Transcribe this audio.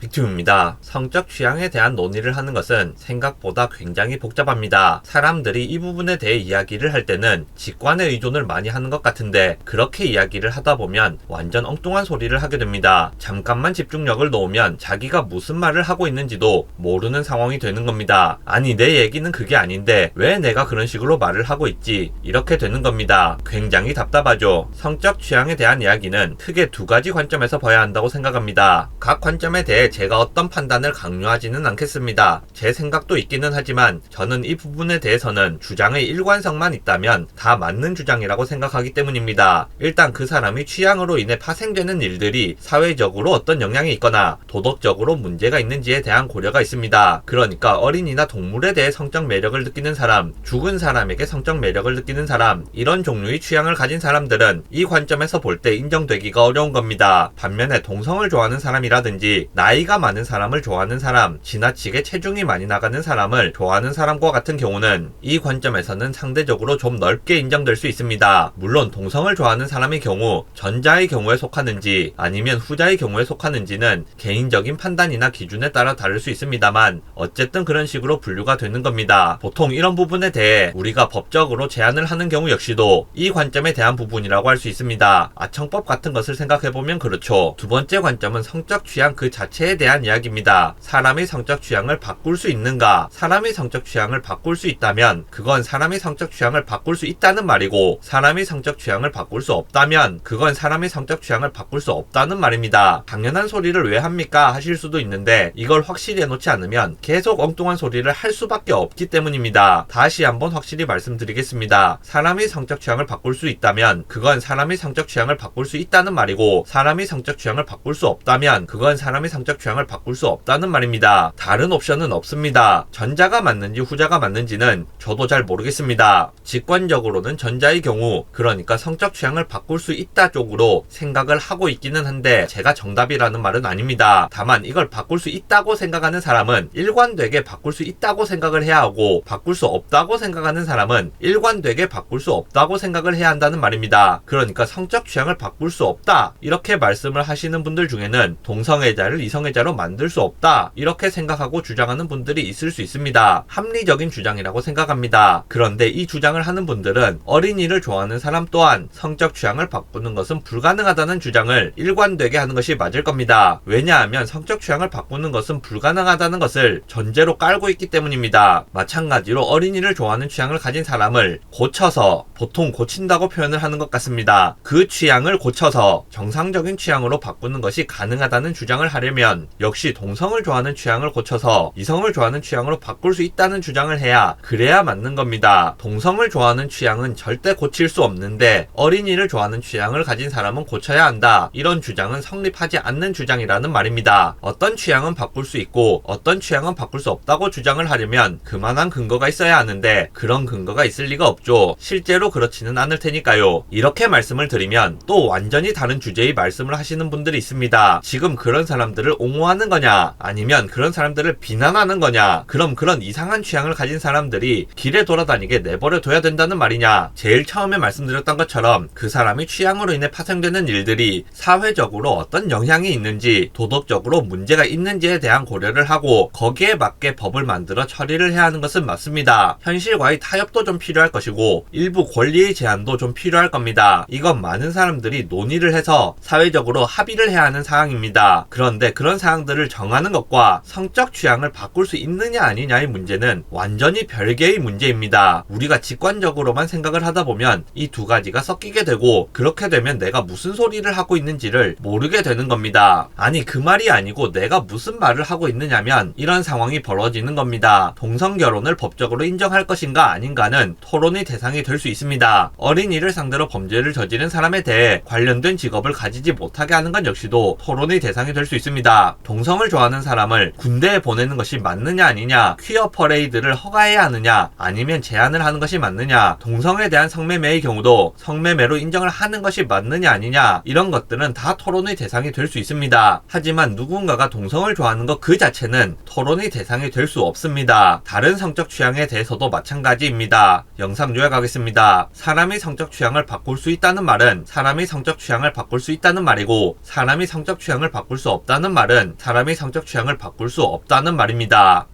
빅튜입니다. 성적 취향에 대한 논의를 하는 것은 생각보다 굉장히 복잡합니다. 사람들이 이 부분에 대해 이야기를 할 때는 직관에 의존을 많이 하는 것 같은데 그렇게 이야기를 하다 보면 완전 엉뚱한 소리를 하게 됩니다. 잠깐만 집중력을 놓으면 자기가 무슨 말을 하고 있는지도 모르는 상황이 되는 겁니다. 아니 내 얘기는 그게 아닌데 왜 내가 그런 식으로 말을 하고 있지? 이렇게 되는 겁니다. 굉장히 답답하죠. 성적 취향에 대한 이야기는 크게 두 가지 관점에서 봐야 한다고 생각합니다. 각 관점에 대해 제가 어떤 판단을 강요하지는 않겠습니다. 제 생각도 있기는 하지만 저는 이 부분에 대해서는 주장의 일관성만 있다면 다 맞는 주장이라고 생각하기 때문입니다. 일단 그 사람이 취향으로 인해 파생되는 일들이 사회적으로 어떤 영향이 있거나 도덕적으로 문제가 있는지에 대한 고려가 있습니다. 그러니까 어린이나 동물에 대해 성적 매력을 느끼는 사람, 죽은 사람에게 성적 매력을 느끼는 사람, 이런 종류의 취향을 가진 사람들은 이 관점에서 볼 때 인정되기가 어려운 겁니다. 반면에 동성을 좋아하는 사람이라든지 나이 가 많은 사람을 좋아하는 사람, 지나치게 체중이 많이 나가는 사람을 좋아하는 사람과 같은 경우는 이 관점에서는 상대적으로 좀 넓게 인정될 수 있습니다. 물론 동성을 좋아하는 사람의 경우 전자의 경우에 속하는지 아니면 후자의 경우에 속하는지는 개인적인 판단이나 기준에 따라 다를 수 있습니다만 어쨌든 그런 식으로 분류가 되는 겁니다. 보통 이런 부분에 대해 우리가 법적으로 제한을 하는 경우 역시도 이 관점에 대한 부분이라고 할 수 있습니다. 아청법 같은 것을 생각해보면 그렇죠. 두 번째 관점은 성적 취향 그 자체에 대한 이야기입니다. 사람의 성적 취향을 바꿀 수 있는가? 사람의 성적 취향을 바꿀 수 있다면 그건 사람의 성적 취향을 바꿀 수 있다는 말이고 사람의 성적 취향을 바꿀 수 없다면 그건 사람의 성적 취향을 바꿀 수 없다는 말입니다. 당연한 소리를 왜 합니까? 하실 수도 있는데 이걸 확실히 해놓지 않으면 계속 엉뚱한 소리를 할 수밖에 없기 때문입니다. 다시 한번 확실히 말씀드리겠습니다. 사람의 성적 취향을 바꿀 수 있다면 그건 사람의 성적 취향을 바꿀 수 있다는 말이고 사람의 성적 취향을 바꿀 수 없다면 그건 사람의 성적 취향을 바꿀 수 없다는 말입니다. 다른 옵션은 없습니다. 전자가 맞는지 후자가 맞는지는 저도 잘 모르겠습니다. 직관적으로는 전자의 경우 그러니까 성적 취향을 바꿀 수 있다 쪽으로 생각을 하고 있기는 한데 제가 정답이라는 말은 아닙니다. 다만 이걸 바꿀 수 있다고 생각하는 사람은 일관되게 바꿀 수 있다고 생각을 해야 하고 바꿀 수 없다고 생각하는 사람은 일관되게 바꿀 수 없다고 생각을 해야 한다는 말입니다. 그러니까 성적 취향을 바꿀 수 없다 이렇게 말씀을 하시는 분들 중에는 동성애자를 이성 애자로 만들 수 없다 이렇게 생각하고 주장하는 분들이 있을 수 있습니다. 합리적인 주장이라고 생각합니다. 그런데 이 주장을 하는 분들은 어린이를 좋아하는 사람 또한 성적 취향을 바꾸는 것은 불가능하다는 주장을 일관되게 하는 것이 맞을 겁니다. 왜냐하면 성적 취향을 바꾸는 것은 불가능하다는 것을 전제로 깔고 있기 때문입니다. 마찬가지로 어린이를 좋아하는 취향을 가진 사람을 고쳐서 보통 고친다고 표현을 하는 것 같습니다. 그 취향을 고쳐서 정상적인 취향으로 바꾸는 것이 가능하다는 주장을 하려면 역시 동성을 좋아하는 취향을 고쳐서 이성을 좋아하는 취향으로 바꿀 수 있다는 주장을 해야 그래야 맞는 겁니다. 동성을 좋아하는 취향은 절대 고칠 수 없는데 어린이를 좋아하는 취향을 가진 사람은 고쳐야 한다. 이런 주장은 성립하지 않는 주장이라는 말입니다. 어떤 취향은 바꿀 수 있고 어떤 취향은 바꿀 수 없다고 주장을 하려면 그만한 근거가 있어야 하는데 그런 근거가 있을 리가 없죠. 실제로 그렇지는 않을 테니까요. 이렇게 말씀을 드리면 또 완전히 다른 주제의 말씀을 하시는 분들이 있습니다. 지금 그런 사람들을 옹호하는 거냐 아니면 그런 사람들을 비난하는 거냐 그럼 그런 이상한 취향을 가진 사람들이 길에 돌아다니게 내버려 둬야 된다는 말이냐 제일 처음에 말씀드렸던 것처럼 그 사람이 취향으로 인해 파생되는 일들이 사회적으로 어떤 영향이 있는지 도덕적으로 문제가 있는지에 대한 고려를 하고 거기에 맞게 법을 만들어 처리를 해야 하는 것은 맞습니다. 현실과의 타협도 좀 필요할 것이고 일부 권리의 제한도 좀 필요할 겁니다. 이건 많은 사람들이 논의를 해서 사회적으로 합의를 해야 하는 사항입니다. 그런데 그런 사항들을 정하는 것과 성적 취향을 바꿀 수 있느냐 아니냐의 문제는 완전히 별개의 문제입니다. 우리가 직관적으로만 생각을 하다 보면 이 두 가지가 섞이게 되고 그렇게 되면 내가 무슨 소리를 하고 있는지를 모르게 되는 겁니다. 아니 그 말이 아니고 내가 무슨 말을 하고 있느냐면 이런 상황이 벌어지는 겁니다. 동성 결혼을 법적으로 인정할 것인가 아닌가는 토론의 대상이 될 수 있습니다. 어린이를 상대로 범죄를 저지른 사람에 대해 관련된 직업을 가지지 못하게 하는 건 역시도 토론의 대상이 될 수 있습니다. 동성을 좋아하는 사람을 군대에 보내는 것이 맞느냐 아니냐, 퀴어 퍼레이드를 허가해야 하느냐, 아니면 제한을 하는 것이 맞느냐, 동성에 대한 성매매의 경우도 성매매로 인정을 하는 것이 맞느냐 아니냐, 이런 것들은 다 토론의 대상이 될 수 있습니다. 하지만 누군가가 동성을 좋아하는 것 그 자체는 토론의 대상이 될 수 없습니다. 다른 성적 취향에 대해서도 마찬가지입니다. 영상 요약하겠습니다. 사람의 성적 취향을 바꿀 수 있다는 말은 사람의 성적 취향을 바꿀 수 있다는 말이고 사람이 성적 취향을 바꿀 수 없다는 말은 말은 사람이 성적 취향을 바꿀 수 없다는 말입니다.